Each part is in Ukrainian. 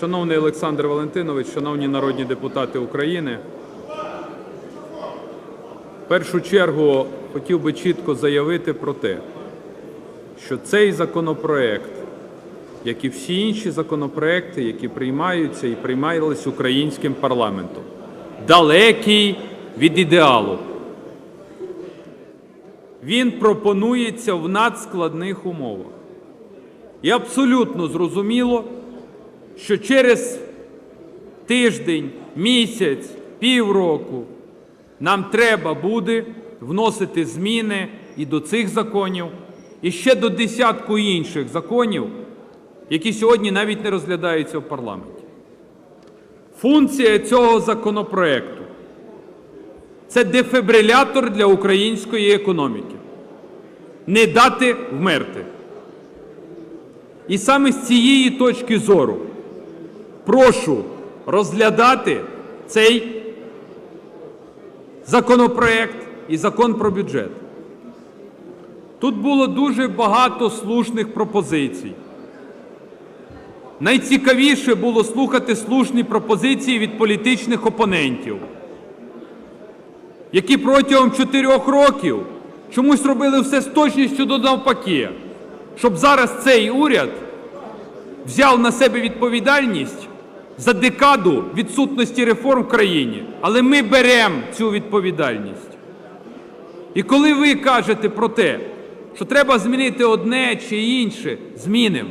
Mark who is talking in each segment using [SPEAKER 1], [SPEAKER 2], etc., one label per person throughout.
[SPEAKER 1] Шановний Олександр Валентинович, шановні народні депутати України, в першу чергу хотів би чітко заявити про те, що цей законопроект, як і всі інші законопроекти, які приймаються і приймались українським парламентом, далекий від ідеалу. Він пропонується в надскладних умовах. І абсолютно зрозуміло, що через тиждень, місяць, півроку нам треба буде вносити зміни і до цих законів, і ще до десятку інших законів, які сьогодні навіть не розглядаються в парламенті. Функція цього законопроекту це дефібрилятор для української економіки. Не дати вмерти. І саме з цієї точки зору прошу розглядати цей законопроект і закон про бюджет. Тут було дуже багато слушних пропозицій. Найцікавіше було слухати слушні пропозиції від політичних опонентів, які протягом чотирьох років чомусь робили все з точністю до навпаки, щоб зараз цей уряд взяв на себе відповідальність за декаду відсутності реформ в країні. Але ми беремо цю відповідальність. І коли ви кажете про те, що треба змінити одне чи інше, змінимо.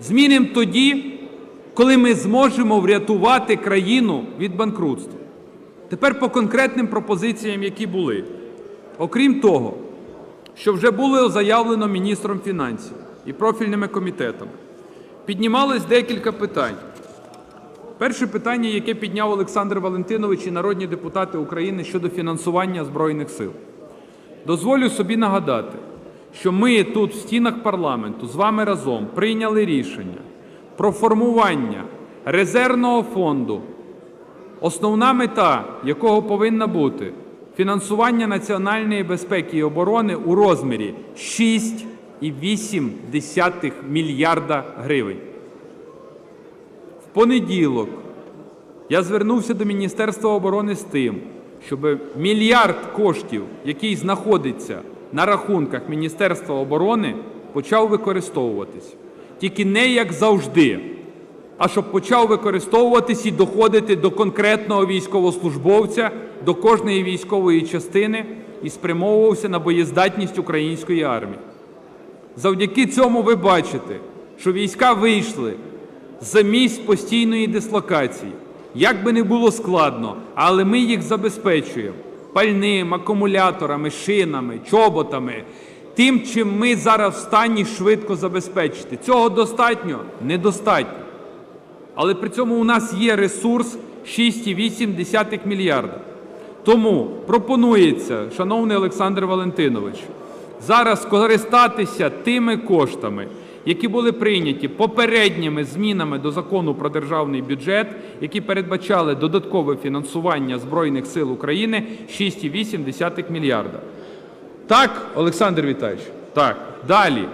[SPEAKER 1] Змінимо тоді, коли ми зможемо врятувати країну від банкрутства. Тепер по конкретним пропозиціям, які були. Окрім того, що вже було заявлено міністром фінансів і профільними комітетами, піднімалось декілька питань. Перше питання, яке підняв Олександр Валентинович і народні депутати України щодо фінансування Збройних сил. Дозволю собі нагадати, що ми тут, в стінах парламенту, з вами разом прийняли рішення про формування резервного фонду, основна мета якого повинна бути фінансування національної безпеки і оборони у розмірі 6,8 мільярда гривень. Понеділок я звернувся до Міністерства оборони з тим, щоб мільярд коштів, який знаходиться на рахунках Міністерства оборони, почав використовуватись. Тільки не як завжди, а щоб почав використовуватись і доходити до конкретного військовослужбовця, до кожної військової частини і спрямовувався на боєздатність української армії. Завдяки цьому ви бачите, що війська вийшли за місць постійної дислокації. Як би не було складно, але ми їх забезпечуємо пальним, акумуляторами, шинами, чоботами, тим, чим ми зараз в стані швидко забезпечити. Цього достатньо? Недостатньо. Але при цьому у нас є ресурс 6,8 мільярда. Тому пропонується, шановний Олександр Валентинович, зараз скористатися тими коштами, які були прийняті попередніми змінами до закону про державний бюджет, які передбачали додаткове фінансування Збройних сил України 6,8 мільярда. Так, Олександр Віталійович? Так. Далі.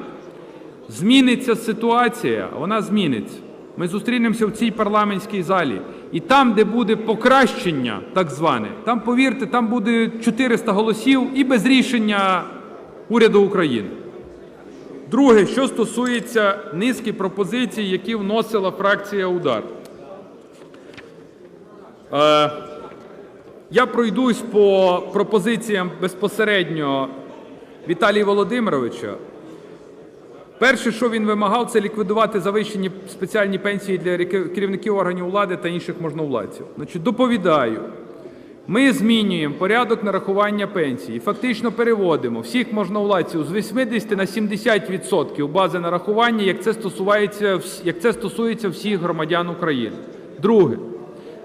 [SPEAKER 1] Зміниться ситуація, вона зміниться. Ми зустрінемося в цій парламентській залі. І там, де буде покращення, так зване, там, повірте, там буде 400 голосів і без рішення уряду України. Друге, що стосується низки пропозицій, які вносила фракція Удар. Е, я пройдусь по пропозиціям безпосередньо Віталія Володимировича. Перше, що він вимагав, це ліквідувати завищені спеціальні пенсії для керівників органів влади та інших можновладців. Доповідаю. Ми змінюємо порядок нарахування пенсії, фактично переводимо всіх можновладців з 80 на 70% бази нарахування, як це стосується, як це стосується всіх громадян України. Друге,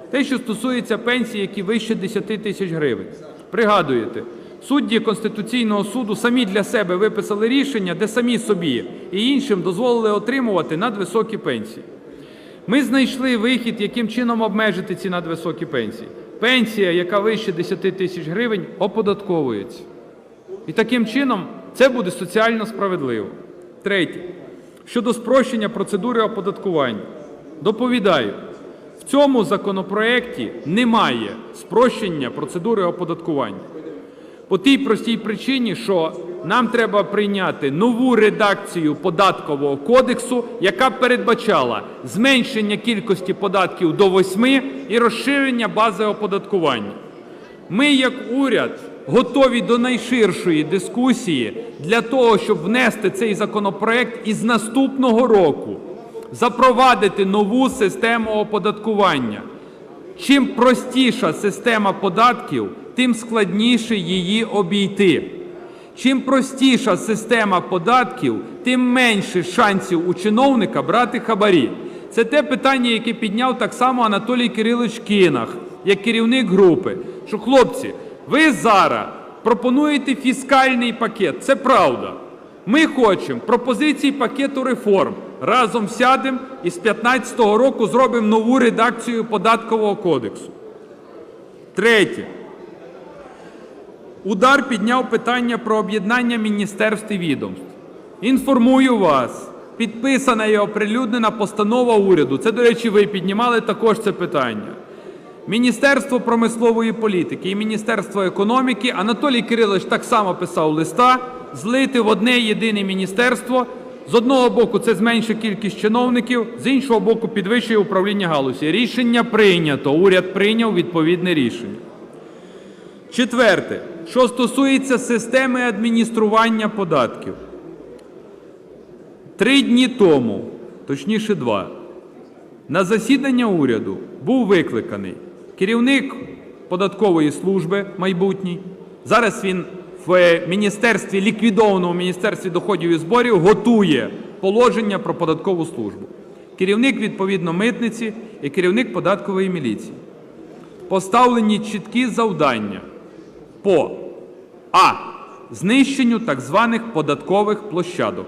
[SPEAKER 1] те, що стосується пенсій, які вище 10 тисяч гривень. Пригадуєте, судді Конституційного суду самі для себе виписали рішення, де самі собі і іншим дозволили отримувати надвисокі пенсії. Ми знайшли вихід, яким чином обмежити ці надвисокі пенсії. Пенсія, яка вище 10 тисяч гривень, оподатковується. І таким чином це буде соціально справедливо. Третє. Щодо спрощення процедури оподаткування. Доповідаю, в цьому законопроекті немає спрощення процедури оподаткування. По тій простій причині, що нам треба прийняти нову редакцію податкового кодексу, яка передбачала зменшення кількості податків до восьми і розширення бази оподаткування. Ми, як уряд, готові до найширшої дискусії для того, щоб внести цей законопроект і з наступного року запровадити нову систему оподаткування. Чим простіша система податків, тим складніше її обійти. Чим простіша система податків, тим менше шансів у чиновника брати хабарі. Це те питання, яке підняв так само Анатолій Кирилович Кінах, як керівник групи. Що, хлопці, ви зараз пропонуєте фіскальний пакет. Це правда. Ми хочемо пропозиції пакету реформ. Разом сядемо і з 2015 року зробимо нову редакцію податкового кодексу. Третє. Удар підняв питання про об'єднання міністерств і відомств. Інформую вас, підписана і оприлюднена постанова уряду. Це, до речі, ви піднімали також це питання. Міністерство промислової політики і Міністерство економіки Анатолій Кирилович так само писав листа злити в одне єдине міністерство. З одного боку, це зменшує кількість чиновників, з іншого боку, підвищує управління галузі. Рішення прийнято. Уряд прийняв відповідне рішення. Четверте, що стосується системи адміністрування податків. Три дні тому, точніше два, на засідання уряду був викликаний керівник податкової служби майбутній. Зараз він в міністерстві, ліквідованому міністерстві доходів і зборів, готує положення про податкову службу. Керівник відповідно митниці і керівник податкової міліції. Поставлені чіткі завдання по а. Знищенню так званих податкових площадок.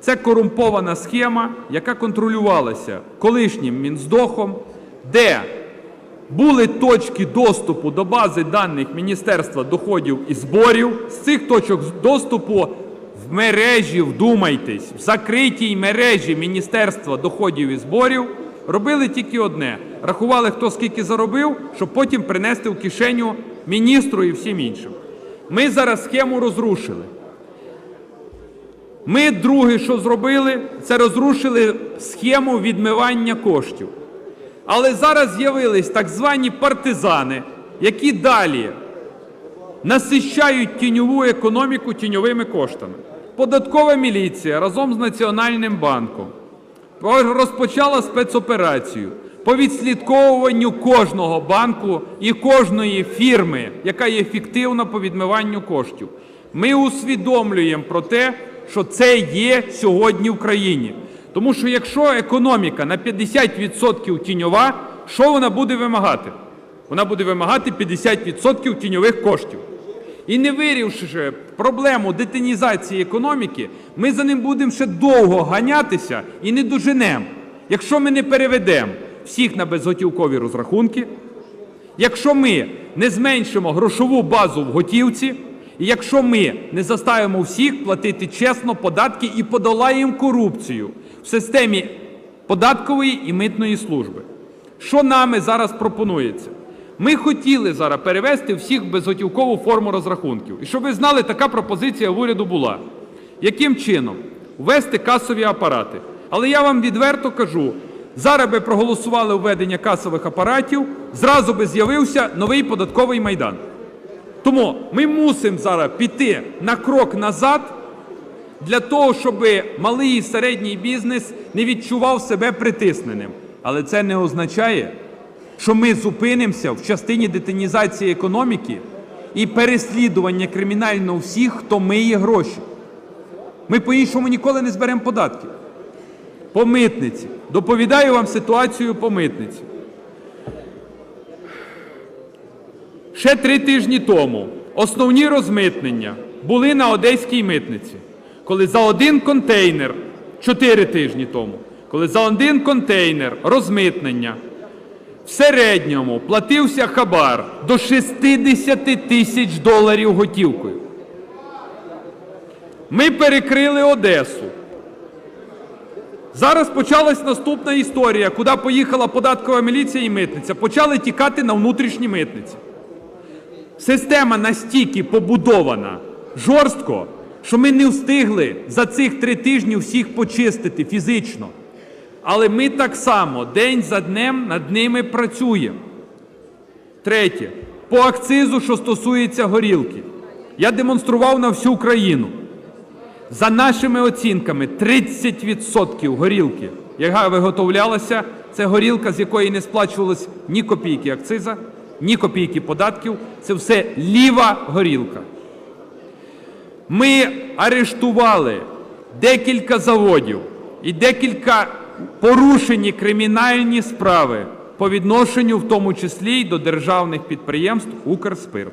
[SPEAKER 1] Це корумпована схема, яка контролювалася колишнім Мінздохом, де були точки доступу до бази даних Міністерства доходів і зборів. З цих точок доступу в мережі, вдумайтесь, в закритій мережі Міністерства доходів і зборів робили тільки одне: рахували, хто скільки заробив, щоб потім принести в кишеню міністру і всім іншим. Ми зараз схему розрушили. Ми друге, що зробили, це розрушили схему відмивання коштів. Але зараз з'явились так звані партизани, які далі насищають тіньову економіку тіньовими коштами. Податкова міліція разом з Національним банком розпочала спецоперацію по відслідковуванню кожного банку і кожної фірми, яка є фіктивна по відмиванню коштів. Ми усвідомлюємо про те, що це є сьогодні в країні. Тому що якщо економіка на 50% тіньова, що вона буде вимагати? Вона буде вимагати 50% тіньових коштів. І не вирішивши проблему детінізації економіки, ми за ним будемо ще довго ганятися і не доженемо. Якщо ми не переведемо всіх на безготівкові розрахунки, якщо ми не зменшимо грошову базу в готівці, і якщо ми не заставимо всіх платити чесно податки і подолаємо корупцію в системі податкової і митної служби. Що нами зараз пропонується? Ми хотіли зараз перевести всіх безготівкову форму розрахунків. І щоб ви знали, така пропозиція в уряду була. Яким чином? Ввести касові апарати. Але я вам відверто кажу, зараз би проголосували введення касових апаратів, зразу би з'явився новий податковий майдан. Тому ми мусимо зараз піти на крок назад для того, щоб малий і середній бізнес не відчував себе притисненим. Але це не означає, що ми зупинимося в частині детінізації економіки і переслідування кримінального всіх, хто миє гроші. Ми по-іншому ніколи не зберемо податки. По митниці. Доповідаю вам ситуацію по митниці. Ще три тижні тому основні розмитнення були на одеській митниці, коли за один контейнер, чотири тижні тому, коли за один контейнер розмитнення в середньому платився хабар до 60 тисяч доларів готівкою. Ми перекрили Одесу. Зараз почалась наступна історія, куди поїхала податкова міліція і митниця. Почали тікати на внутрішні митниці. Система настільки побудована жорстко, що ми не встигли за цих три тижні всіх почистити фізично. Але ми так само день за днем над ними працюємо. Третє. По акцизу, що стосується горілки. Я демонстрував на всю країну. За нашими оцінками, 30% горілки, яка виготовлялася, це горілка, з якої не сплачувалось ні копійки акциза, ні копійки податків. Це все ліва горілка. Ми арештували декілька заводів і декілька порушені кримінальні справи по відношенню, в тому числі й до державних підприємств Укрспирт.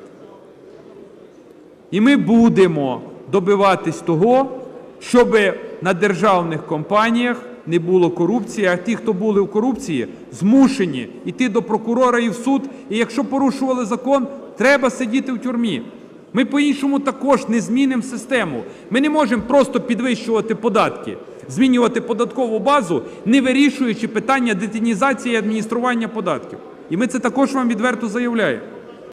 [SPEAKER 1] І ми будемо добиватись того, щоб на державних компаніях не було корупції, а ті, хто були в корупції, змушені йти до прокурора і в суд. І якщо порушували закон, треба сидіти в тюрмі. Ми по-іншому також не змінимо систему. Ми не можемо просто підвищувати податки, змінювати податкову базу, не вирішуючи питання детінізації і адміністрування податків. І ми це також вам відверто заявляємо.